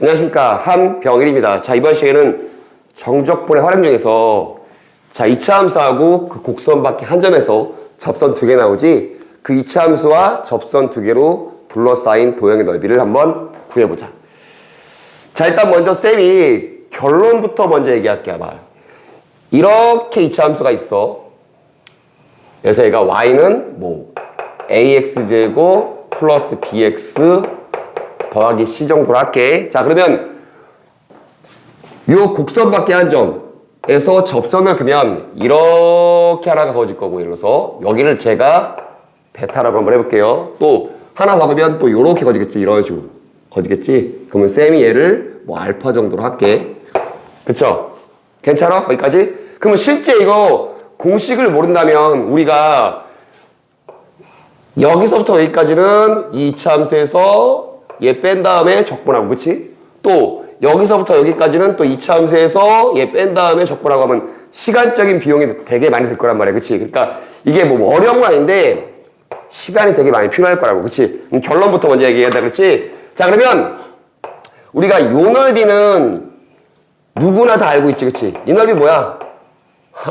안녕하십니까 한병일입니다. 자 이번 시간에는 정적분의 활용 중에서 자 이차 함수하고 그 곡선 밖에 한 점에서 접선 두 개 나오지 그 이차 함수와 접선 두 개로 둘러싸인 도형의 넓이를 한번 구해보자. 자 일단 먼저 쌤이 결론부터 먼저 얘기할게 아마 이렇게 이차 함수가 있어. 그래서 얘가 y는 뭐 ax 제곱 플러스 bx 더하기 c 정도로 할게. 자 그러면 요 곡선 밖에 한 점에서 접선을 그면 이렇게 하나가 그어질 거고 예를 들어서 여기를 제가 베타라고 한번 해볼게요. 또 하나 박으면 또 요렇게 거지겠지 이런 식으로 거지겠지. 그러면 쌤이 얘를 뭐 알파 정도로 할게. 그쵸? 괜찮아? 거기까지? 그러면 실제 이거 공식을 모른다면 우리가 여기서부터 여기까지는 이 이차함수에서 얘 뺀 다음에 적분하고 그치? 또 여기서부터 여기까지는 또 이차함수에서 얘 뺀 다음에 적분하고 하면 시간적인 비용이 되게 많이 들 거란 말이야 그치? 그러니까 이게 뭐 어려운 건 아닌데 시간이 되게 많이 필요할 거라고 그치? 결론부터 먼저 얘기해야 돼 그치? 자 그러면 우리가 요 넓이는 누구나 다 알고 있지 그치? 이 넓이 뭐야?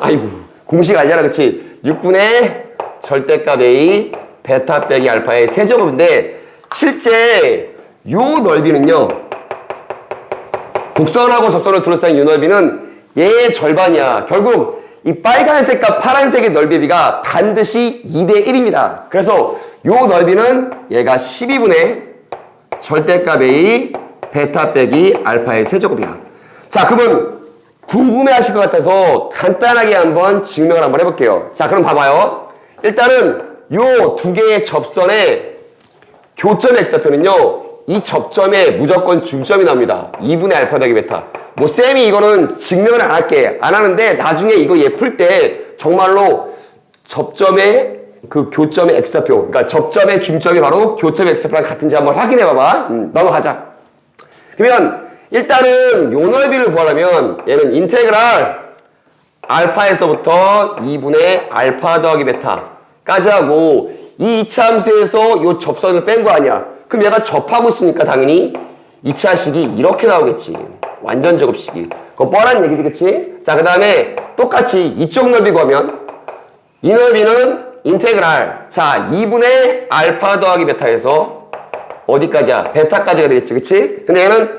아이고 공식 알잖아 그치? 6분의 절대값 A 베타 빼기 알파의 세제곱인데 실제 요 넓이는요 곡선하고 접선을 둘러싸인 요 넓이는 얘의 절반이야 결국 이 빨간색과 파란색의 넓이의 비가 반드시 2대 1입니다 그래서 요 넓이는 얘가 12분의 절대값 A 베타 빼기 알파의 세제곱이야 자 그러면 궁금해 하실 것 같아서 간단하게 한번 증명을 한번 해볼게요. 자, 그럼 봐봐요. 일단은 요 두 개의 접선의 교점 의 x좌표는요, 이 접점에 무조건 중점이 나옵니다. 2분의 알파 더하기 베타. 뭐, 쌤이 이거는 증명을 안 할게. 안 하는데, 나중에 이거 얘 풀 때, 정말로 접점의 그 교점의 x좌표, 그러니까 접점의 중점이 바로 교점의 x좌표랑 같은지 한번 확인해 봐봐. 음, 넘어가자. 그러면, 일단은 요 넓이를 구하려면 얘는 인테그랄 알파에서부터 2분의 알파 더하기 베타까지 하고 이 이차함수에서 요 접선을 뺀 거 아니야. 그럼 얘가 접하고 있으니까 당연히 이차식이 이렇게 나오겠지. 완전 제곱식이. 그거 뻔한 얘기지, 그치? 자, 그 다음에 똑같이 이쪽 넓이 구하면 이 넓이는 인테그랄. 자, 2분의 알파 더하기 베타에서 어디까지야? 베타까지가 되겠지, 그치? 근데 얘는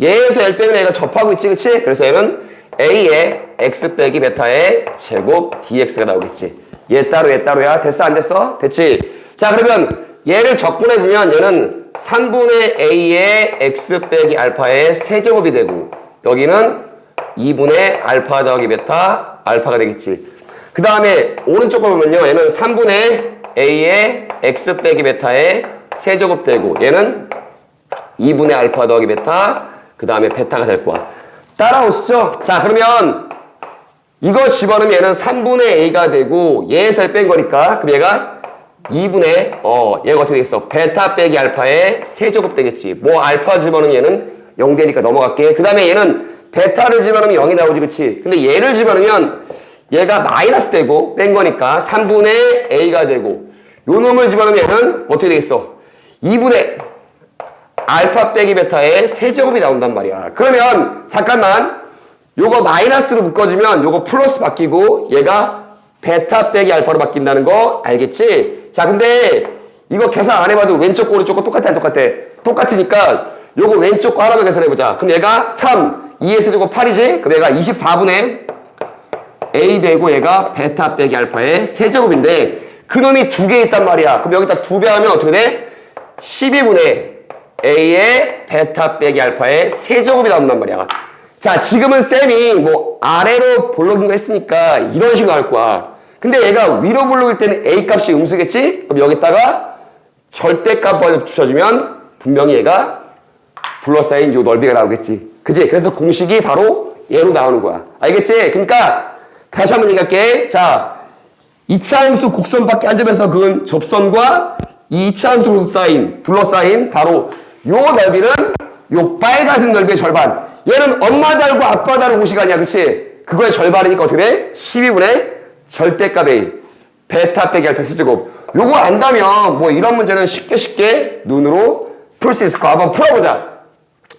얘에서 L 빼면 얘가 접하고 있지, 그치? 그래서 얘는 A의 X 빼기 베타의 제곱 DX가 나오겠지. 얘 따로 얘 따로야. 됐어, 안 됐어? 됐지? 자, 그러면 얘를 적분해 보면 얘는 3분의 A의 X 빼기 알파의 세제곱이 되고 여기는 2분의 알파 더하기 베타 알파가 되겠지. 그 다음에 오른쪽 거 보면요. 얘는 3분의 A의 X 빼기 베타의 세제곱 되고 얘는 2분의 알파 더하기 베타 그 다음에 베타가 될 거야. 따라오시죠? 자, 그러면 이거 집어넣으면 얘는 3분의 A가 되고 얘에서 뺀 거니까 그럼 얘가 2분의 어 얘가 어떻게 되겠어? 베타 빼기 알파의 세제곱 되겠지. 뭐 알파 집어넣으면 얘는 0 되니까 넘어갈게. 그 다음에 얘는 베타를 집어넣으면 0이 나오지 그치? 근데 얘를 집어넣으면 얘가 마이너스 되고 뺀 거니까 3분의 A가 되고 요 놈을 집어넣으면 얘는 어떻게 되겠어? 2분의 알파 빼기 베타의 세제곱이 나온단 말이야. 그러면 잠깐만 요거 마이너스로 묶어주면 요거 플러스 바뀌고 얘가 베타 빼기 알파로 바뀐다는 거 알겠지? 자 근데 이거 계산 안 해봐도 왼쪽 거 오른쪽 거 똑같아 안 똑같아? 똑같으니까 요거 왼쪽 거 하나만 계산해보자. 그럼 얘가 3, 2의 세제곱 8이지? 그럼 얘가 24분의 A 되고 얘가 베타 빼기 알파의 세제곱인데 그놈이 두 개 있단 말이야. 그럼 여기다 두 배 하면 어떻게 돼? 12분의 A의 베타 빼기 알파의 세제곱이 나온단 말이야. 자, 지금은 쌤이 뭐 아래로 볼록인 거 했으니까 이런 식으로 할 거야. 근데 얘가 위로 볼록일 때는 A 값이 음수겠지? 그럼 여기다가 절대값을 붙여주면 분명히 얘가 둘러싸인 요 넓이가 나오겠지. 그지? 그래서 공식이 바로 얘로 나오는 거야. 알겠지? 그러니까 다시 한번 얘기할게. 자, 2차 함수 곡선 밖에 안 점에서 그은 접선과 이 2차 함수 둘러싸인, 둘러싸인 바로 요 넓이는 요 빨간색 넓이의 절반. 얘는 엄마 달고 아빠 다는 공식 아니야, 그치? 그거의 절반이니까 어떻게 돼? 12분의 절대값 A. 베타 빼기 알파 X제곱. 요거 안다면 뭐 이런 문제는 쉽게 쉽게 눈으로 풀 수 있을 거야. 한번 풀어보자.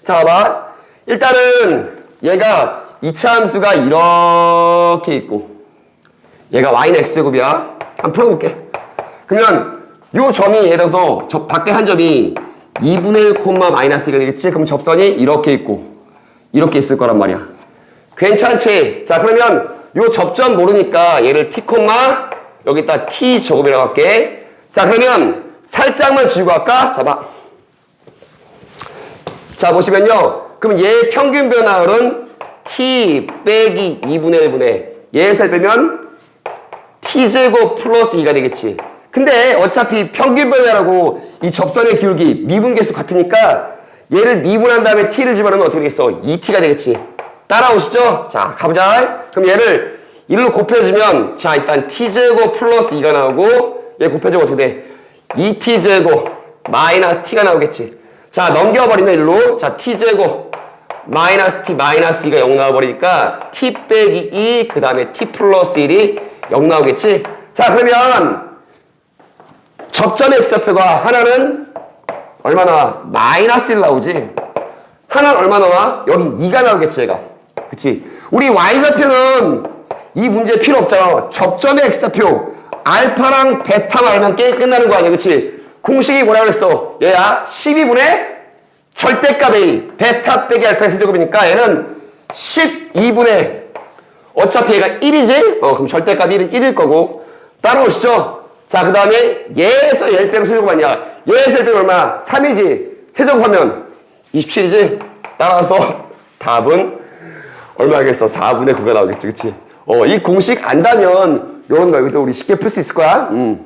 자, 봐봐. 일단은 얘가 이차 함수가 이렇게 있고 얘가 y는 x제곱이야. 한번 풀어볼게. 그러면 요 점이 예를 들어서 저 밖에 한 점이 2분의 1 콤마 마이너스 1가 되겠지? 그럼 접선이 이렇게 있고 이렇게 있을 거란 말이야. 괜찮지? 자 그러면 요 접점 모르니까 얘를 t 콤마 여기다 t 제곱이라고 할게. 자 그러면 살짝만 지우고 할까? 잡아. 자 보시면요. 그럼 얘 평균 변화율은 t 빼기 2분의 1분의 얘에서 빼면 t제곱 플러스 2가 되겠지. 근데 어차피 평균 변화라고 이 접선의 기울기 미분계수 같으니까 얘를 미분한 다음에 t를 집어넣으면 어떻게 되겠어? 2t가 되겠지. 따라오시죠? 자, 가보자. 그럼 얘를 1로 곱해주면 자, 일단 t제곱 플러스 2가 나오고 얘 곱해주면 어떻게 돼? 2t제곱 마이너스 t가 나오겠지. 자, 넘겨버리면 1로 자, t제곱 마이너스 t 마이너스 2가 0 나와버리니까 t 빼기 2, 그 다음에 t 플러스 1이 0 나오겠지? 자, 그러면 접점의 x좌표가 하나는 얼마 나와? 마이너스 1 나오지? 하나는 얼마 나와? 여기 2가 나오겠지, 얘가. 그치? 우리 y좌표는 이 문제 필요 없잖아. 접점의 x좌표. 알파랑 베타만 알면 게임 끝나는 거 아니야, 그치? 공식이 뭐라 그랬어? 얘야, 12분의 절대값 A, 베타 빼기 알파 S제곱이니까 얘는 12분의 어차피 얘가 1이지? 어, 그럼 절대값 1은 1일 거고. 따라오시죠? 자, 그 다음에 얘 빼고 세제곱 아니야. 얘 빼고 얼마? 3이지? 세제곱하면 27이지? 따라서 답은 얼마겠어? 4분의 9가 나오겠지, 그치? 어, 이 공식 안다면 요런 거 여기도 우리 쉽게 풀 수 있을 거야. 음.